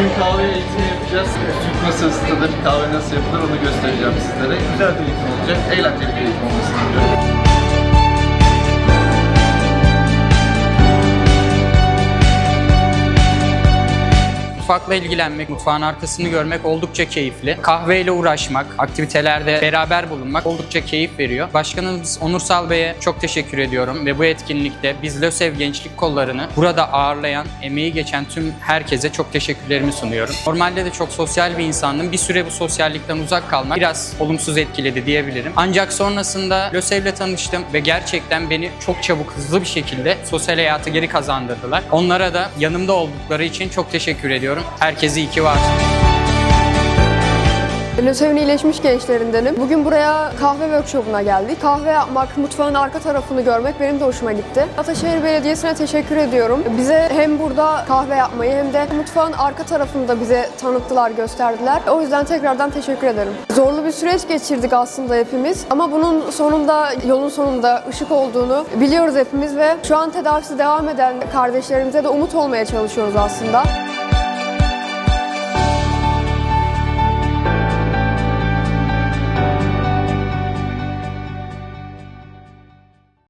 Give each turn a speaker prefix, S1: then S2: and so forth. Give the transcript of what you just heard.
S1: Bugün kahve eğitimi yapacağız. Türk masasında da bir kahve nasıl yapılır onu göstereceğim sizlere. Güzel bir eğitim olacak. Eğlenceli bir eğitim olmasını diliyorum.
S2: Mutfakla ilgilenmek, mutfağın arkasını görmek oldukça keyifli. Kahveyle uğraşmak, aktivitelerde beraber bulunmak oldukça keyif veriyor. Başkanımız Onursal Bey'e çok teşekkür ediyorum ve bu etkinlikte biz LÖSEV Gençlik Kolları'nı burada ağırlayan, emeği geçen tüm herkese çok teşekkürlerimi sunuyorum. Normalde de çok sosyal bir insandım. Bir süre bu sosyallikten uzak kalmak biraz olumsuz etkiledi diyebilirim. Ancak sonrasında LÖSEV'le tanıştım ve gerçekten beni çok çabuk, hızlı bir şekilde sosyal hayatı geri kazandırdılar. Onlara da yanımda oldukları için çok teşekkür ediyorum. Herkese iyi ki var.
S3: LÖSEV'in iyileşmiş gençlerindenim. Bugün buraya kahve workshopuna geldik. Kahve yapmak, mutfağın arka tarafını görmek benim de hoşuma gitti. Ataşehir Belediyesi'ne teşekkür ediyorum. Bize hem burada kahve yapmayı hem de mutfağın arka tarafını da bize tanıttılar, gösterdiler. O yüzden tekrardan teşekkür ederim. Zorlu bir süreç geçirdik aslında hepimiz. Ama bunun sonunda, yolun sonunda ışık olduğunu biliyoruz hepimiz ve şu an tedavisi devam eden kardeşlerimize de umut olmaya çalışıyoruz aslında.